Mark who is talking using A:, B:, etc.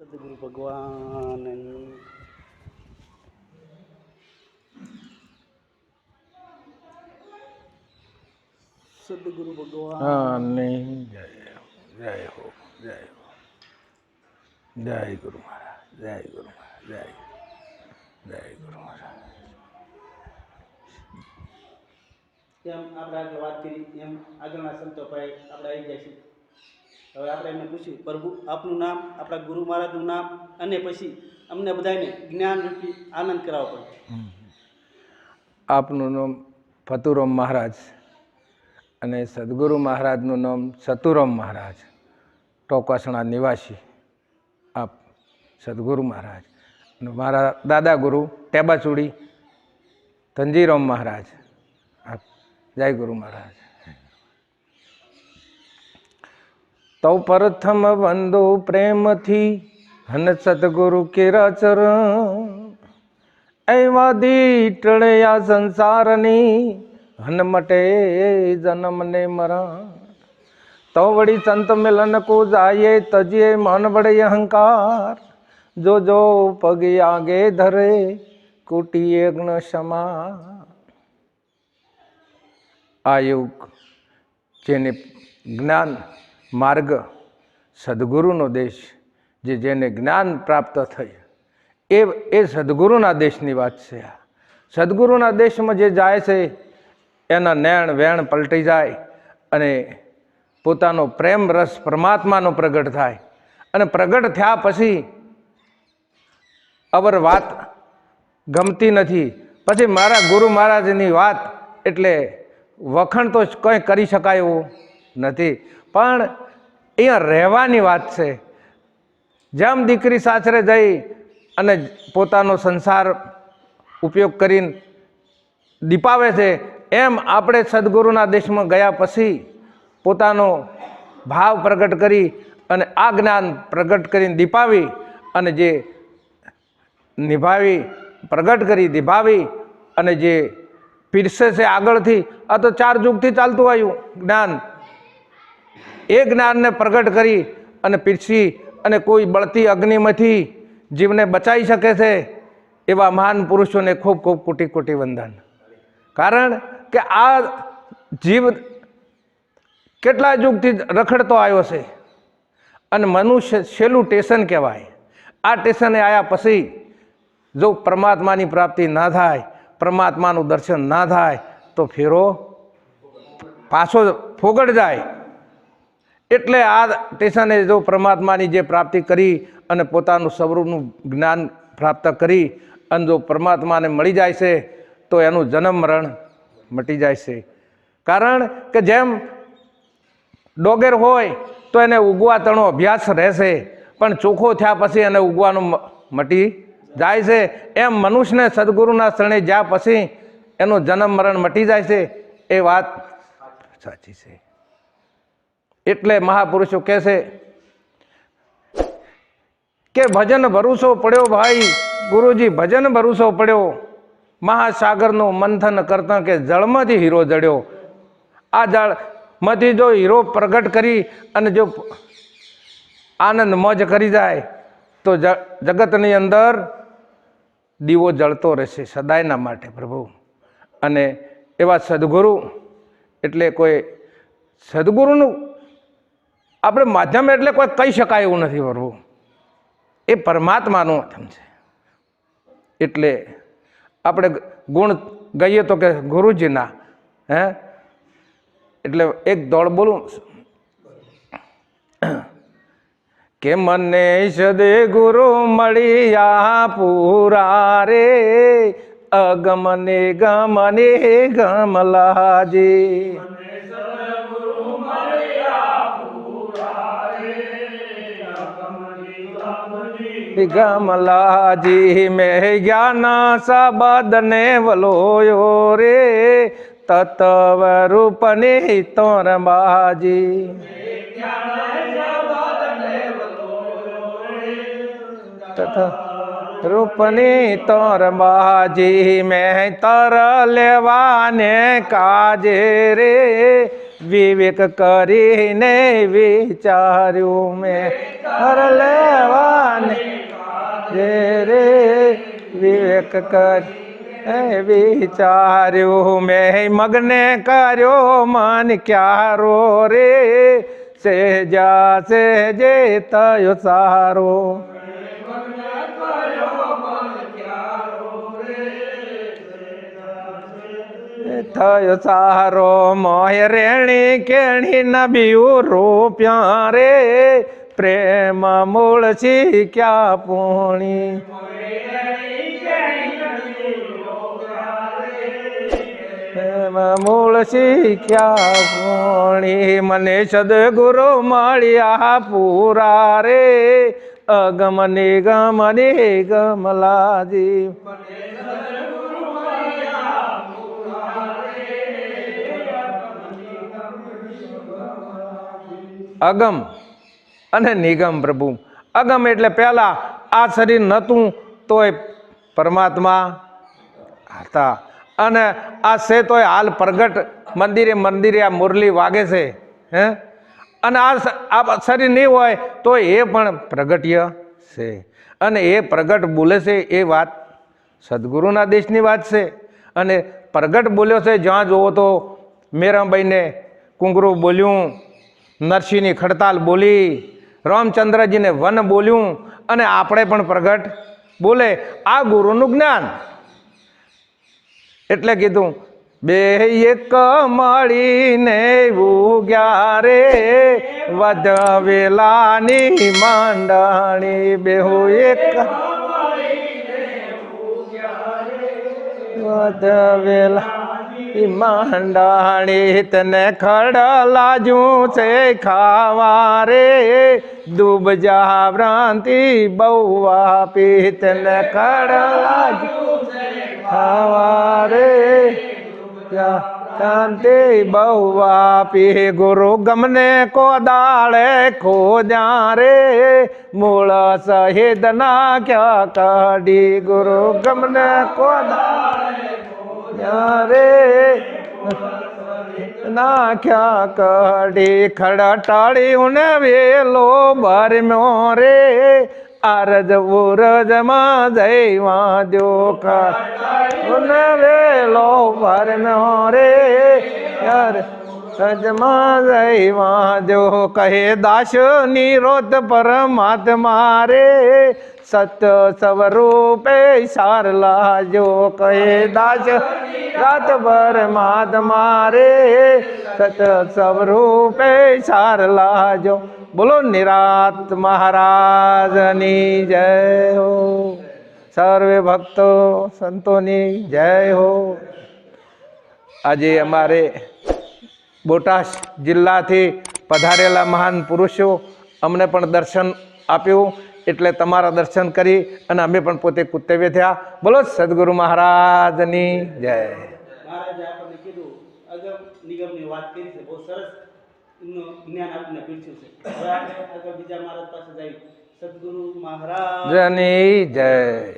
A: સદગુરુ ભગવાન સદગુરુ ભગવાન
B: અને જય જય હો જય હો જય ગુરુ મહારાજ જય ગુરુ મહારાજ જય જય ગુરુ મહારાજ
A: એમ આપણે આગળ વાત કરી એમ આગળના સંતો ભાઈ આપણે આવી જાય છે હવે આપણે એમને પૂછ્યું, પ્રભુ, આપનું નામ, આપણા ગુરુ મહારાજનું નામ અને પછી અમને બધાને જ્ઞાન રૂપી આનંદ કરાવવો પડે
B: આપનું નામ ફતુરામ મહારાજ અને સદગુરુ મહારાજનું નામ સતુરામ મહારાજ. ટોકાસણા નિવાસી, આપ સદગુરુ મહારાજ. અને મારા દાદા ગુરુ ટેબાચુડી, ધનજીરામ મહારાજ. આપ જય ગુરુ મહારાજ. તૌ પ્રથમ વંદો પ્રેમથી હન સદગુરુ કેરા ચરણ એવા દીટળ્યા સંસારની હનમટે જન્મ ને મરણ. તો વળી સંત મિલન કો જાયે તજીએ મન વડે અહંકાર. જો જો પગ આગે ધરે કુટી યજ્ઞ ક્ષમા આ યુગ જેને જ્ઞાન માર્ગ સદગુરુનો દેશ જે જેને જ્ઞાન પ્રાપ્ત થઈ. એ એ સદગુરુના દેશની વાત છે આ. સદગુરુના દેશમાં જે જાય છે, એના નેણ વેણ પલટી જાય અને પોતાનો પ્રેમ રસ પરમાત્માનો પ્રગટ થાય. અને પ્રગટ થયા પછી અવર વાત ગમતી નથી. પછી મારા ગુરુ મહારાજની વાત એટલે વખણ તો કંઈ કરી શકાય એવું નથી. પણ અહીંયા રહેવાની વાત છે. જેમ દીકરી સાસરે જઈ અને પોતાનો સંસાર ઉપયોગ કરીને દીપાવે છે, એમ આપણે સદગુરુના દેશમાં ગયા પછી પોતાનો ભાવ પ્રગટ કરી અને આ જ્ઞાન પ્રગટ કરીને દીપાવી અને જે નિભાવી, પ્રગટ કરી નિભાવી અને જે પીરસે છે આગળથી, આ તો ચાર યુગથી ચાલતું આવ્યું જ્ઞાન. એ જ્ઞાનને પ્રગટ કરી અને પીરસી અને કોઈ બળતી અગ્નિમાંથી જીવને બચાવી શકે છે, એવા મહાન પુરુષોને ખૂબ ખૂબ કોટી કોટી વંદન. કારણ કે આ જીવ કેટલા યુગથી રખડતો આવ્યો છે અને મનુષ્ય છેલ્લું ટેશન કહેવાય. આ ટેશને આવ્યા પછી જો પરમાત્માની પ્રાપ્તિ ના થાય, પરમાત્માનું દર્શન ના થાય, તો ફેરો પાછો ફોગડ જાય. એટલે આ સ્ટેશને જો પરમાત્માની જે પ્રાપ્તિ કરી અને પોતાનું સ્વરૂપનું જ્ઞાન પ્રાપ્ત કરી અને જો પરમાત્માને મળી જાય છે, તો એનું જન્મ મરણ મટી જાય છે. કારણ કે જેમ ડોગેર હોય, તો એને ઉગવા તણો અભ્યાસ રહેશે, પણ ચોખ્ખો થયા પછી એને ઉગવાનું મટી જાય છે. એમ મનુષ્યને સદગુરુના શરણે જ્યાં પછી એનું જન્મ મરણ મટી જાય છે, એ વાત સાચી છે. એટલે મહાપુરુષો કહે છે કે ભજન ભરોસો પડ્યો ભાઈ, ગુરુજી ભજન ભરોસો પડ્યો. મહાસાગરનું મંથન કરતા કે જળમાંથી હીરો જડ્યો. આ જળમાંથી જો હીરો પ્રગટ કરી અને જો આનંદ મોજ કરી જાય, તો જગતની અંદર દીવો જળતો રહેશે સદાયના માટે પ્રભુ. અને એવા સદગુરુ એટલે કોઈ સદગુરુનું આપણે માધ્યમ એટલે કોઈ કહી શકાય એવું નથી પ્રભુ. એ પરમાત્માનું માધ્યમ છે. એટલે આપણે ગુણ ગઈએ તો કે ગુરુજીના, હે? એટલે એક દોડ બોલું. કે મને સદે ગુરુ મળ્યા પૂરા રે, અગમને ગમને ગમલાજી. ગમલાજી મેં જ્ઞાન સબદ ને વલોયો રે તત્વ રૂપને તોર બાજી તથા રૂપની તોર બાજી મેં તર લેવાને કાજે રે વિવેક કરીને વિચાર્યું મેં. હર લેવાને. રે રે વિવેક કરી વિચાર્યું મેં. મગને કર્યો મન ક્યારો રે. સેજા સેજે તયો સારો. થયો સારો મોય રેણી કેણી નબિયું રૂપ્યા રે. પ્રેમ મૂળ શીખ્યા પૂણી? પ્રેમ મૂળ શીખ્યા પૂણી? મને સદગુરુ મળ્યા પૂરા રે. અગમ નિગમ નિગમ અગમ અને નિગમ પ્રભુ. અગમ એટલે પહેલાં આ શરીર નહોતું, તોય પરમાત્મા હતા. અને આ છે તોય હાલ પ્રગટ મંદિરે મંદિરે આ મુરલી વાગે છે, હે? અને આ આ શરીર નહીં હોય તો એ પણ પ્રગટ્ય છે. અને એ પ્રગટ બોલે છે એ વાત સદગુરુના દેશની વાત છે. અને પ્રગટ બોલ્યો છે, જ્યાં જુઓ તો મેરાબાઈને કુંગરું બોલ્યું નરસિંહની ખડતાલ બોલી, રામચંદ્રજીને વન બોલ્યું અને આપણે પણ પ્રગટ. બોલે, આ ગુરુનું જ્ઞાન. એટલે કીધું, બે એક મળીને ઉગ્યા રે વધવેલાની માંડણી બેહુ એક. વધવેલા માંડાણી તને ખડલાજું છે ખાવા રે ડૂબ જા ભ્રાંતિ બહુ આપી તને ખડલાજું ખાવા રે શાંતિ બહુ આપી ગુરુ ગમને કોદાળે ખોજા રે મૂળ સહિત નાખ્યા કાઢી ગુરુ ગમને કોદાળે રે નાખ્યા કઢી ખડટાળી ઉને વેલો ભરમ્યો રે. આરજ ઉરજમાં જઈવા જો ઉને વેલો ભરમ્યો રે. યાર રજમાં જઈવા જો કહે દાસ નિરોધ પરમાત્મા રે. સત્ય સ્વરૂપે સાર લાજો કહે દાસ. રાતભર માદ મારે સત સ્વરૂપે સાર લાજો બોલો નિરાત મહારાજની જય હો. સર્વે ભક્તો સંતોની જય હો. આજે અમારે બોટાદ જિલ્લાથી પધારેલા મહાન પુરુષો અમને પણ દર્શન આપ્યું. એટલે તમારા દર્શન કરી અને અમે પણ પોતે કુતવ્ય થયા. બોલો સદગુરુ મહારાજની જય. જની જય.